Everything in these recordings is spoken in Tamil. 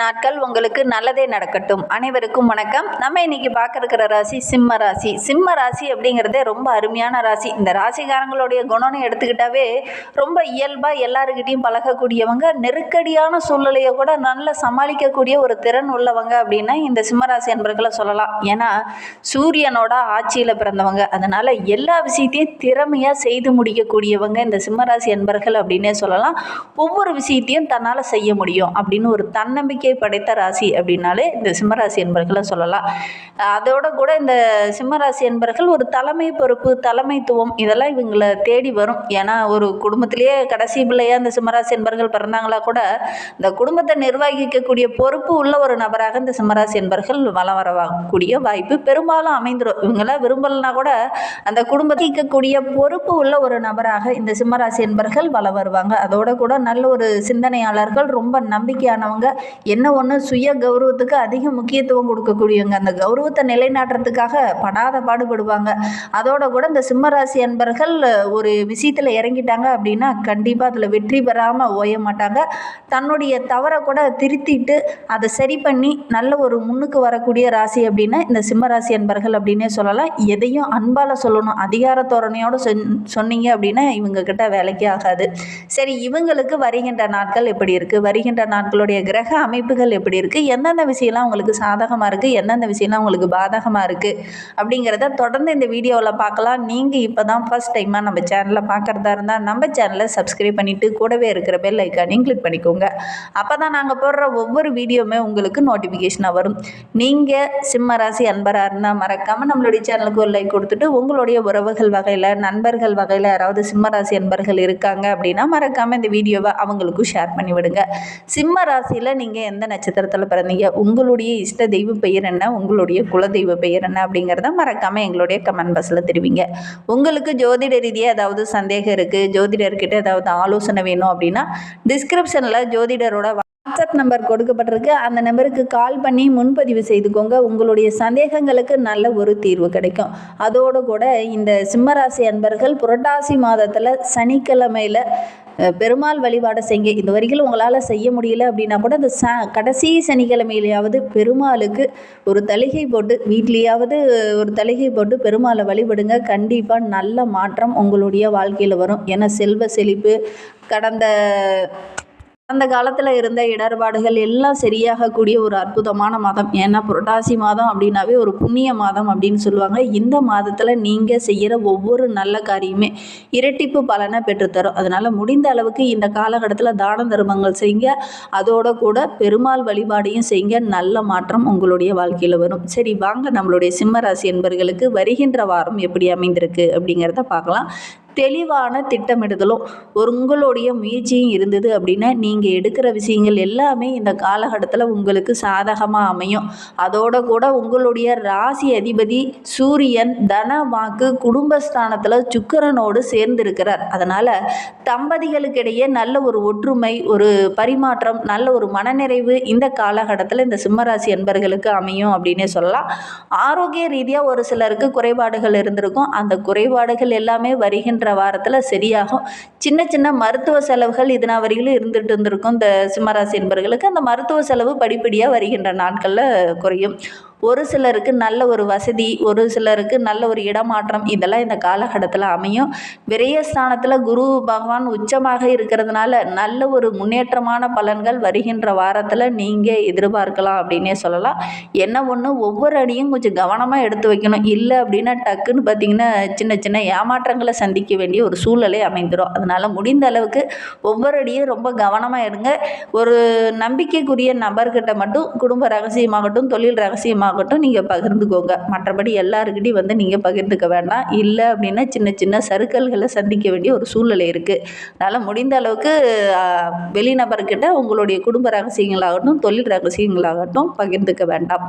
நாட்கள் உங்களுக்கு நல்லதே நடக்கட்டும். அனைவருக்கும் வணக்கம். நம்ம இன்னைக்கு பார்க்க இருக்கிற ராசி சிம்ம ராசி. சிம்ம ராசி அப்படிங்கிறதே ரொம்ப அருமையான ராசி. இந்த ராசிக்காரங்களுடைய குணம்னு எடுத்துக்கிட்டாவே ரொம்ப இயல்பாக எல்லாருக்கிட்டையும் பழகக்கூடியவங்க நெருக்கடியான சூழ்நிலையை கூட நல்லா சமாளிக்கக்கூடிய ஒரு திறன் உள்ளவங்க அப்படின்னா இந்த சிம்மராசி என்பர்களை சொல்லலாம். ஏன்னா சூரியனோட ஆட்சியில் பிறந்தவங்க. அதனால் எல்லா விஷயத்தையும் திறமையாக செய்து முடிக்கக்கூடியவங்க இந்த சிம்மராசி என்பர்கள் அப்படின்னே சொல்லலாம். ஒவ்வொரு விஷயத்தையும் தன்னால் செய்ய முடியும் அப்படின்னு ஒரு தன்னம்பிக்கை படைத்த ராசி அப்படின்னாலே இந்த சிம்மராசி என்பர்களை சொல்லலாம். அதோட கூட இந்த சிம்மராசி என்பர்கள் ஒரு தலைமை பொறுப்பு தலைமைத்துவம் இதெல்லாம் இவங்களை தேடி வரும். ஏன்னா ஒரு குடும்பத்திலேயே கடைசி பிள்ளையாக இந்த சிம்மராசி என்பர்கள் பிறந்தாங்களா கூட இந்த குடும்பத்தை நிர்வகிக்கக்கூடிய பொறுப்பு உள்ள ஒரு நபராக இந்த சிம்மராசி என்பர்கள் வளம் வரக்கூடிய வாய்ப்பு பெரும்பாலும் அமைந்துடும் இவங்களாம் விரும்பலைனா கூட அந்த குடும்பத்திக்கக்கூடிய பொறுப்பு உள்ள ஒரு நபராக இந்த சிம்மராசி என்பர்கள் வளம் வருவாங்க. அதோட கூட நல்ல ஒரு சிந்தனையாளர்கள் ரொம்ப நம்பிக்கையானவங்க என்ன ஒன்று சுய கௌரவத்துக்கு அதிக முக்கியத்துவம் கொடுக்கக்கூடியவங்க. அந்த கௌரவத்தை நிலைநாட்டுறதுக்காக படாத பாடுபடுவாங்க. அதோட கூட இந்த சிம்மராசி அன்பர்கள் ஒரு விஷயத்தில் இறங்கிட்டாங்க அப்படின்னா கண்டிப்பாக அதில் வெற்றி பெறாமல் ஓய மாட்டாங்க. தன்னுடைய தவறை கூட திருத்திட்டு அதை சரி பண்ணி நல்ல ஒரு முன்னுக்கு வரக்கூடிய ராசி அப்படின்னா இந்த சிம்மராசி அன்பர்கள் அப்படின்னே சொல்லலாம். எதையும் அன்பால் சொல்லணும். அதிகார தோரணையோடு சொன்னீங்க அப்படின்னா இவங்க கிட்ட வேலைக்கே ஆகாது. சரி இவங்களுக்கு வருகின்ற நாட்கள் எப்படி இருக்குது வருகின்ற நாட்களுடைய கிரக அமைப்புகள் எப்படி இருக்குது எந்தெந்த விஷயம்லாம் உங்களுக்கு சாதகமாக இருக்குது எந்தெந்த விஷயம்லாம் உங்களுக்கு பாதகமாக இருக்குது அப்படிங்கிறத தொடர்ந்து இந்த வீடியோவில் பார்க்கலாம். நீங்கள் இப்போ தான் ஃபஸ்ட் டைமாக நம்ம சேனலில் பார்க்குறதா இருந்தால் நம்ம சேனலை சப்ஸ்கிரைப் பண்ணிவிட்டு கூடவே இருக்கிற பெல் ஐக்கானையும் கிளிக் பண்ணிக்கோங்க. அப்போ தான் நாங்கள் போடுற ஒவ்வொரு வீடியோவுமே உங்களுக்கு நோட்டிஃபிகேஷனாக வரும். நீங்கள் சிம்ம ராசி அன்பராக இருந்தால் மறக்காமல் நம்மளுடைய சேனலுக்கு ஒரு லைக் கொடுத்துட்டு உங்களுடைய உறவுகள் வகையில் நண்பர்கள் வகையில் யாராவது சிம்ம ராசி அன்பர்கள் இருக்காங்க அப்படின்னா மறக்காமல் இந்த வீடியோவை அவங்களுக்கும் ஷேர் பண்ணி விடுங்க சிம்ம ராசியில் நீங்கள் எந்த நட்சத்திரத்தில் பிறந்தீங்க? உங்களுடைய இஷ்ட தெய்வ பெயர் என்ன? உங்களுடைய குலதெய்வ பெயர் என்ன? அப்படிங்கிறத மறக்காமல் எங்களுடைய கமெண்ட் பாக்ஸில் தெரிவிங்க. உங்களுக்கு ஜோதிட ரீதியாக ஏதாவது சந்தேகம் இருக்குது ஜோதிடர்கிட்ட ஏதாவது ஆலோசனை வேணும் அப்படின்னா டிஸ்கிரிப்ஷனில் ஜோதிடரோட வாட்ஸ்அப் நம்பர் கொடுக்கப்பட்டிருக்கு. அந்த நம்பருக்கு கால் பண்ணி முன்பதிவு செய்துக்கோங்க. உங்களுடைய சந்தேகங்களுக்கு நல்ல ஒரு தீர்வு கிடைக்கும். அதோடு கூட இந்த சிம்மராசி அன்பர்கள் புரட்டாசி மாதத்தில் சனிக்கிழமையில் பெருமாள் வழிபாடு செய்யுங்க இது வரைக்கும் உங்களால் செய்ய முடியல அப்படின்னா கூட இந்த ச கடைசி சனிக்கிழமையிலையாவது பெருமாளுக்கு ஒரு தலிகை போட்டு வீட்லேயாவது ஒரு தலிகை போட்டு பெருமாளை வழிபடுங்க. கண்டிப்பாக நல்ல மாற்றம் உங்களுடைய வாழ்க்கையில் வரும். ஏன்னா செல்வ செழிப்பு கடந்த அந்த காலத்தில் இருந்த இடர்பாடுகள் எல்லாம் சரியாகக்கூடிய ஒரு அற்புதமான மாதம். ஏன்னா புரட்டாசி மாதம் அப்படின்னாவே ஒரு புண்ணிய மாதம் அப்படின்னு சொல்லுவாங்க. இந்த மாதத்தில் நீங்கள் செய்கிற ஒவ்வொரு நல்ல காரியமே இரட்டிப்பு பலனை பெற்றுத்தரும். அதனால் முடிந்த அளவுக்கு இந்த காலகட்டத்தில் தான தர்மங்கள் செய்யுங்க அதோட கூட பெருமாள் வழிபாடையும் செய்யுங்க நல்ல மாற்றம் உங்களுடைய வாழ்க்கையில் வரும். சரி வாங்க நம்மளுடைய சிம்மராசி என்பர்களுக்கு வருகின்ற வாரம் எப்படி அமைந்திருக்கு அப்படிங்கிறத பார்க்கலாம். தெளிவான திட்டமிடுதலும் ஒரு உங்களுடைய முயற்சியும் இருந்தது அப்படின்னா நீங்கள் எடுக்கிற விஷயங்கள் எல்லாமே இந்த காலகட்டத்தில் உங்களுக்கு சாதகமாக அமையும். அதோட கூட உங்களுடைய ராசி அதிபதி சூரியன் தன வாக்கு குடும்பஸ்தானத்தில் சுக்கிரனோடு சேர்ந்திருக்கிறார். அதனால் தம்பதிகளுக்கிடையே நல்ல ஒரு ஒற்றுமை ஒரு பரிமாற்றம் நல்ல ஒரு மனநிறைவு இந்த காலகட்டத்தில் இந்த சிம்மராசி என்பர்களுக்கு அமையும் அப்படின்னே சொல்லலாம். ஆரோக்கிய ரீதியாக ஒரு சிலருக்கு குறைபாடுகள் இருந்திருக்கும். அந்த குறைபாடுகள் எல்லாமே வருகின்ற வாரத்தில் சரியாகும். சின்ன சின்ன மருத்துவ செலவுகள் இது வரையிலும் இருந்துட்டு இருந்திருக்கும். இந்த சிம்மராசி என்பர்களுக்கு அந்த மருத்துவ செலவு படிப்படியாக வருகின்ற நாட்களில் குறையும். ஒரு சிலருக்கு நல்ல ஒரு வசதி ஒரு சிலருக்கு நல்ல ஒரு இடமாற்றம் இதெல்லாம் இந்த காலகட்டத்தில் அமையும். விரயஸ்தானத்தில் குரு பகவான் உச்சமாக இருக்கிறதுனால நல்ல ஒரு முன்னேற்றமான பலன்கள் வருகின்ற வாரத்தில் நீங்கள் எதிர்பார்க்கலாம் அப்படின்னே சொல்லலாம். என்ன ஒன்று ஒவ்வொரு அடியும் கொஞ்சம் கவனமாக எடுத்து வைக்கணும். இல்லை அப்படின்னா டக்குன்னு பார்த்தீங்கன்னா சின்ன சின்ன ஏமாற்றங்களை சந்திக்க வேண்டிய ஒரு சூழ்நிலை அமைந்துடும் அதனால் முடிந்த அளவுக்கு ஒவ்வொரு அடியும் ரொம்ப கவனமாக இருங்க ஒரு நம்பிக்கைக்குரிய நபர்கிட்ட மட்டும் குடும்ப ரகசியமாகட்டும் தொழில் ரகசியமாக ரகசியமாகட்டும் நீங்கள் பகிர்ந்துக்கோங்க. மற்றபடி எல்லாருக்கிட்டையும் வந்து நீங்கள் பகிர்ந்துக்க வேண்டாம். இல்லை அப்படின்னா சின்ன சின்ன சறுக்கல்களை சந்திக்க வேண்டிய ஒரு சூழ்நிலை இருக்குது அதனால் முடிந்த அளவுக்கு வெளிநபர்கிட்ட உங்களுடைய குடும்ப ரகசியங்களாகட்டும் தொழில் ரகசியங்களாகட்டும் பகிர்ந்துக்க வேண்டாம்.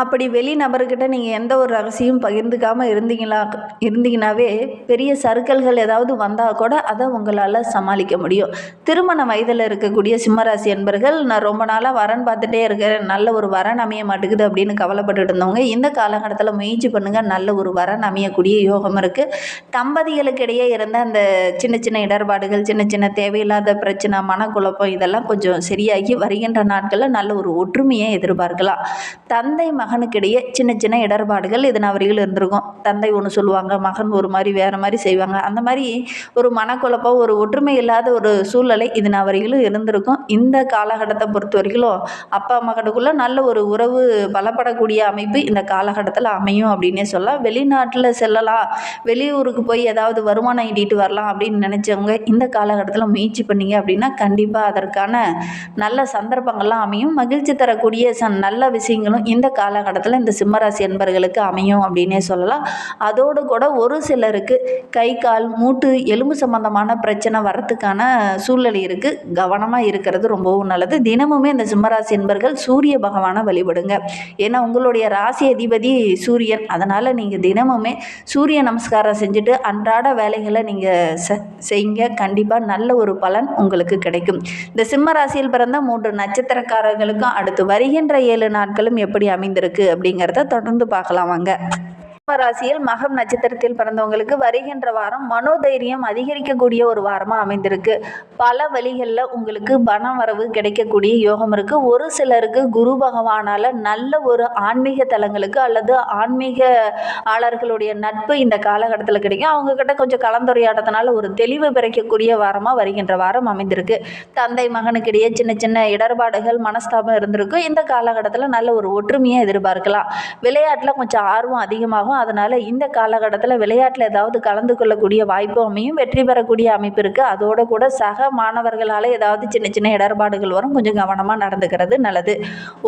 அப்படி வெளி நபர்கிட்ட நீங்கள் எந்த ஒரு ரகசியம் பகிர்ந்துக்காமல் இருந்தீங்களா? இருந்தீங்கனாவே பெரிய சர்க்கல்கள் ஏதாவது வந்தால் கூட அதை உங்களால் சமாளிக்க முடியும். திருமண வயதில் இருக்கக்கூடிய சிம்மராசி என்பர்கள் நான் ரொம்ப நாளாக வரன் பார்த்துட்டே இருக்கிறேன். நல்ல ஒரு வரன் அமைய மாட்டேங்குது அப்படின்னு கவலைப்பட்டுட்டு இருந்தவங்க இந்த காலகட்டத்தில் முயற்சி பண்ணுங்கள் நல்ல ஒரு வரன் அமையக்கூடிய யோகம் இருக்குது தம்பதிகளுக்கு இடையே இருந்த அந்த சின்ன சின்ன இடர்பாடுகள் சின்ன சின்ன தேவையில்லாத பிரச்சனை மனக்குழப்பம் இதெல்லாம் கொஞ்சம் சரியாகி வருகின்ற நாட்களில் நல்ல ஒரு ஒற்றுமையை எதிர்பார்க்கலாம். தந்தை மகனுக்கிடையே சின்ன சின்ன இடர்பாடுகள் இதன் வரையில் இருந்திருக்கும். தந்தை ஒன்று சொல்லுவாங்க மகன் ஒரு மாதிரி வேறு மாதிரி செய்வாங்க. அந்த மாதிரி ஒரு மனக்குழப்பம் ஒரு ஒற்றுமை இல்லாத ஒரு சூழ்நிலை இதன் வரையிலும் இருந்திருக்கும். இந்த காலகட்டத்தை பொறுத்த வரைக்கும் அப்பா மகனுக்குள்ளே நல்ல ஒரு உறவு பலப்படக்கூடிய அமைப்பு இந்த காலகட்டத்தில் அமையும் அப்படின்னே சொல்லலாம். வெளிநாட்டில் செல்லலாம் வெளியூருக்கு போய் ஏதாவது வருமானம் ஈட்டிட்டு வரலாம் அப்படின்னு நினச்சவங்க இந்த காலகட்டத்தில் முயற்சி பண்ணீங்க அப்படின்னா கண்டிப்பாக அதற்கான நல்ல சந்தர்ப்பங்கள்லாம் அமையும். மகிழ்ச்சி தரக்கூடிய ச நல்ல விஷயங்களும் இந்த கால காலகட்டத்தில் இந்த சிம்மராசி என்பர்களுக்கு அமையும் அப்படின்னே சொல்லலாம். அதோடு கூட ஒரு சிலருக்கு கை கால் மூட்டு எலும்பு சம்பந்தமான பிரச்சனை வரத்துக்கான சூழ்நிலை இருக்குது கவனமாக இருக்கிறது ரொம்பவும் நல்லது. தினமுமே இந்த சிம்மராசி என்பர்கள் சூரிய பகவானை வழிபடுங்க. ஏன்னா உங்களுடைய ராசி அதிபதி சூரியன். அதனால் நீங்கள் தினமுமே சூரிய நமஸ்காரம் செஞ்சுட்டு அன்றாட வேலைகளை நீங்கள் செ செய்யுங்க. கண்டிப்பாக நல்ல ஒரு பலன் உங்களுக்கு கிடைக்கும். இந்த சிம்ம ராசியில் பிறந்த மூன்று நட்சத்திரக்காரர்களுக்கும் அடுத்து வருகின்ற ஏழு நாட்களும் எப்படி அமைந்திருக்கு அப்படிங்கிறத தொடர்ந்து பார்க்கலாம் வாங்க. ராசியில் மகம் நட்சத்திரத்தில் பிறந்தவங்களுக்கு வருகின்ற வாரம் மனோதைரியம் அதிகரிக்கக்கூடிய ஒரு வாரமாக அமைந்திருக்கு. பல வழிகளில் உங்களுக்கு பணம் வரவு கிடைக்கக்கூடிய யோகம் இருக்குது ஒரு சிலருக்கு குரு பகவானால் நல்ல ஒரு ஆன்மீக தலங்களுக்கு அல்லது ஆன்மீக ஆளர்களுடைய நட்பு இந்த காலகட்டத்தில் கிடைக்கும். அவங்கக்கிட்ட கொஞ்சம் கலந்துரையாடத்தினால ஒரு தெளிவு பிறக்கக்கூடிய வாரமாக வருகின்ற வாரம் அமைந்திருக்கு. தந்தை மகனுக்கிடையே சின்ன சின்ன இடர்பாடுகள் மனஸ்தாபம் இருந்திருக்கும். இந்த காலகட்டத்தில் நல்ல ஒரு ஒற்றுமையை எதிர்பார்க்கலாம். விளையாட்டில் கொஞ்சம் ஆர்வம் அதிகமாகும். அதனால் இந்த காலகட்டத்தில் விளையாட்டில் ஏதாவது கலந்து கொள்ளக்கூடிய வாய்ப்பு அமையும் வெற்றி பெறக்கூடிய அமைப்பு இருக்குது அதோடு கூட சக மாணவர்களால் ஏதாவது சின்ன சின்ன இடர்பாடுகள் வரும். கொஞ்சம் கவனமாக நடந்துக்கிறது நல்லது.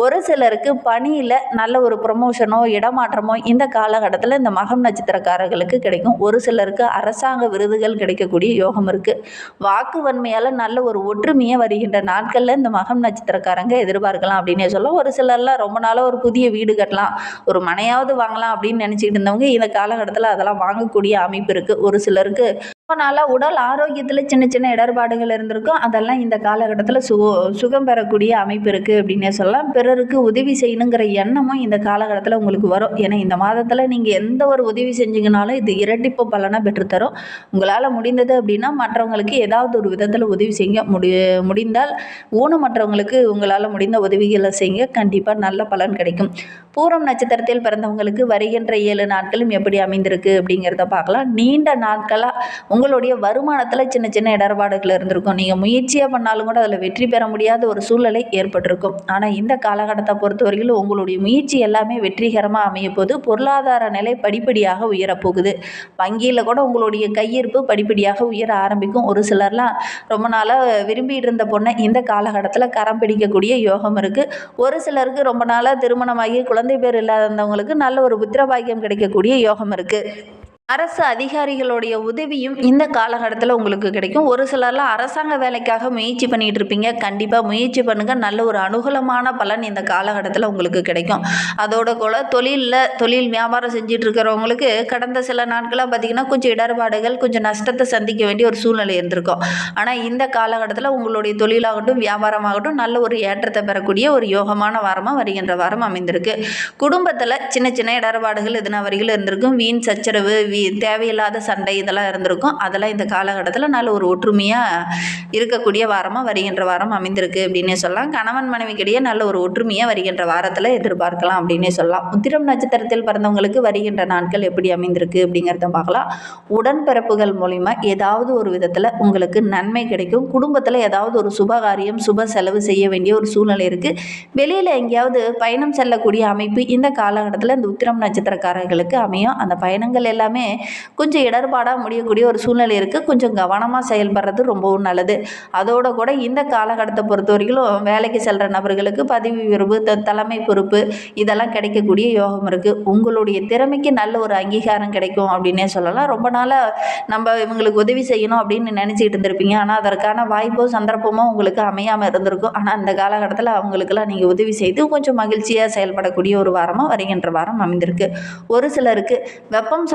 ஒரு சிலருக்கு பணியில் நல்ல ஒரு ப்ரொமோஷனோ இடமாற்றமோ இந்த காலகட்டத்தில் இந்த மகம் நட்சத்திரக்காரர்களுக்கு கிடைக்கும். ஒரு சிலருக்கு அரசாங்க விருதுகள் கிடைக்கக்கூடிய யோகம் இருக்குது வாக்கு வன்மையால் நல்ல ஒரு ஒற்றுமையை வருகின்ற நாட்களில் இந்த மகம் நட்சத்திரக்காரங்க எதிர்பார்க்கலாம் அப்படின்னே சொல்ல ஒரு சிலர்லாம் ரொம்ப நாளாக ஒரு புதிய வீடு கட்டலாம். ஒரு மனையாவது வாங்கலாம் அப்படின்னு நினச்சிக்கிட்டு இருந்தவங்க இந்த காலகட்டத்தில் அதெல்லாம் வாங்கக்கூடிய அமைப்பு இருக்குது ஒரு சிலருக்கு நாளாக உடல் ஆரோக்கியத்தில் சின்ன சின்ன இடர்பாடுகள் இருந்திருக்கும். அதெல்லாம் இந்த காலகட்டத்தில் சு சுகம் பெறக்கூடிய அமைப்பு இருக்குது அப்படின்னே சொல்லலாம். பிறருக்கு உதவி செய்யணுங்கிற எண்ணமும் இந்த காலகட்டத்தில் உங்களுக்கு வரும். ஏன்னா இந்த மாதத்தில் நீங்கள் எந்த ஒரு உதவி செஞ்சீங்கனாலும் இது இரட்டிப்பு பலனை பெற்றுத்தரும். உங்களால் முடிந்தது அப்படின்னா மற்றவங்களுக்கு ஏதாவது ஒரு விதத்தில் உதவி செய்ய முடி முடிந்தால் ஊனமற்றவங்களுக்கு உங்களால் முடிந்த உதவிகளை செய்ய கண்டிப்பாக நல்ல பலன் கிடைக்கும். பூரம் நட்சத்திரத்தில் பிறந்தவங்களுக்கு வருகின்ற ஏழு நாட்களும் எப்படி அமைந்திருக்கு அப்படிங்கிறத பார்க்கலாம். நீண்ட நாட்களாக உங்களுடைய வருமானத்தில் சின்ன சின்ன இடர்பாடுகள் இருந்திருக்கும். நீங்கள் முயற்சியாக பண்ணாலும் கூட அதில் வெற்றி பெற முடியாத ஒரு சூழ்நிலை ஏற்பட்டிருக்கும். ஆனால் இந்த காலகட்டத்தை பொறுத்தவரையிலும் உங்களுடைய முயற்சி எல்லாமே வெற்றிகரமாக அமைய போது பொருளாதார நிலை படிப்படியாக உயரப்போகுது. வங்கியில் கூட உங்களுடைய கையிருப்பு படிப்படியாக உயர ஆரம்பிக்கும். ஒரு சிலர்லாம் ரொம்ப நாளாக விரும்பிட்டு இருந்த பொண்ணை இந்த காலகட்டத்தில் கரம் பிடிக்கக்கூடிய யோகம் இருக்குது ஒரு சிலருக்கு ரொம்ப நாளாக திருமணமாகி குழந்தை பேர் இல்லாதவங்களுக்கு நல்ல ஒரு புத்திரபாக்கியம் கிடைக்கக்கூடிய யோகம் இருக்குது அரசு அதிகாரிகளுடைய உதவியும் இந்த காலகட்டத்தில் உங்களுக்கு கிடைக்கும். ஒரு சிலர்லாம் அரசாங்க வேலைக்காக முயற்சி பண்ணிகிட்டு இருப்பீங்க. கண்டிப்பாக முயற்சி பண்ணுங்கள் நல்ல ஒரு அனுகூலமான பலன் இந்த காலகட்டத்தில் உங்களுக்கு கிடைக்கும். அதோட கூட தொழிலில் தொழில் வியாபாரம் செஞ்சுட்டு இருக்கிறவங்களுக்கு கடந்த சில நாட்களாக பார்த்திங்கன்னா கொஞ்சம் இடர்பாடுகள் கொஞ்சம் நஷ்டத்தை சந்திக்க வேண்டிய ஒரு சூழ்நிலை இருந்திருக்கும். ஆனால் இந்த காலகட்டத்தில் உங்களுடைய தொழிலாகட்டும் வியாபாரமாகட்டும் நல்ல ஒரு ஏற்றத்தை பெறக்கூடிய ஒரு யோகமான வாரமாக வருகின்ற வாரம் அமைந்திருக்கு. குடும்பத்தில் சின்ன சின்ன இடர்பாடுகள் எதுனா வரையில் இருந்திருக்கும். வீண் சச்சரவு வீ தேவையில்லாத சண்டை இதெல்லாம் இருந்திருக்கும். அதெல்லாம் இந்த காலகட்டத்தில் நல்ல ஒரு ஒற்றுமையாக இருக்கக்கூடிய வாரமாக வருகின்ற வாரம் அமைந்திருக்கு அப்படின்னே சொல்லலாம். கணவன் மனைவிக்கிடையே நல்ல ஒரு ஒற்றுமையாக வருகின்ற வாரத்தில் எதிர்பார்க்கலாம் அப்படின்னே சொல்லலாம். உத்திரம் நட்சத்திரத்தில் பிறந்தவங்களுக்கு வருகின்ற நாட்கள் எப்படி அமைந்திருக்கு அப்படிங்கிறத பார்க்கலாம். உடன்பிறப்புகள் மூலிமா ஏதாவது ஒரு விதத்தில் உங்களுக்கு நன்மை கிடைக்கும். குடும்பத்தில் ஏதாவது ஒரு சுபகாரியம் சுப செலவு செய்ய வேண்டிய ஒரு சூழ்நிலை இருக்குது வெளியில் எங்கேயாவது பயணம் செல்லக்கூடிய அமைப்பு இந்த காலகட்டத்தில் இந்த உத்திரம் நட்சத்திரக்காரர்களுக்கு அமையும். அந்த பயணங்கள் எல்லாமே கொஞ்சம் இடர்பாடாக முடியக்கூடிய ஒரு சூழ்நிலை இருக்குது கொஞ்சம் கவனமாக செயல்படுறது ரொம்பவும் நல்லது. அதோட கூட இந்த காலகட்டத்தை பொறுத்த வரைக்கும் வேலைக்கு செல்கிற நபர்களுக்கு பதவி உயர்வு த தலைமை பொறுப்பு இதெல்லாம் கிடைக்கக்கூடிய யோகம் இருக்குது உங்களுடைய திறமைக்கு நல்ல ஒரு அங்கீகாரம் கிடைக்கும் அப்படின்னே சொல்லலாம். ரொம்ப நாளாக நம்ம இவங்களுக்கு உதவி செய்யணும் அப்படின்னு நினச்சிக்கிட்டு இருந்திருப்பீங்க. ஆனால் அதற்கான வாய்ப்போ சந்தர்ப்பமோ உங்களுக்கு அமையாமல் இருந்திருக்கும். ஆனால் அந்த காலகட்டத்தில் அவங்களுக்கெல்லாம் நீங்கள் உதவி செய்து கொஞ்சம் மகிழ்ச்சியாக செயல்படக்கூடிய ஒரு வாரமாக வருகின்ற வாரம் அமைந்திருக்கு. ஒரு சிலருக்கு வெப்பம்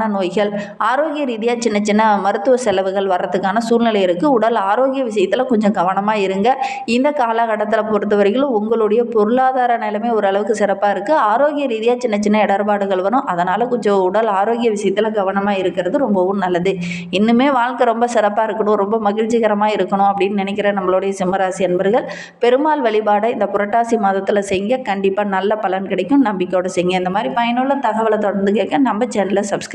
சம்பந்தமான நோய்கள் ஆரோக்கிய ரீதியாக சின்ன சின்ன மருத்துவ செலவுகள் வர்றதுக்கான சூழ்நிலை இருக்குது உடல் ஆரோக்கிய விஷயத்தில் கொஞ்சம் கவனமாக இருங்க. இந்த காலகட்டத்தில் பொறுத்த வரைக்கும் உங்களுடைய பொருளாதார நிலைமை ஓரளவுக்கு சிறப்பாக இருக்குது ஆரோக்கிய ரீதியாக சின்ன சின்ன இடர்பாடுகள் வரும். அதனால் கொஞ்சம் உடல் ஆரோக்கிய விஷயத்தில் கவனமாக இருக்கிறது ரொம்பவும் நல்லது. இன்னுமே வாழ்க்கை ரொம்ப சிறப்பாக இருக்கணும். ரொம்ப மகிழ்ச்சிகரமாக இருக்கணும் அப்படின்னு நினைக்கிற நம்மளுடைய சிம்மராசி அன்பர்கள் பெருமாள் வழிபாடை இந்த புரட்டாசி மாதத்தில் செய்ய கண்டிப்பாக நல்ல பலன் கிடைக்கும். நம்பிக்கையோடு செய்யுங்க இந்த மாதிரி பயனுள்ள தகவலை தொடர்ந்து கேட்க நம்ம சேனலை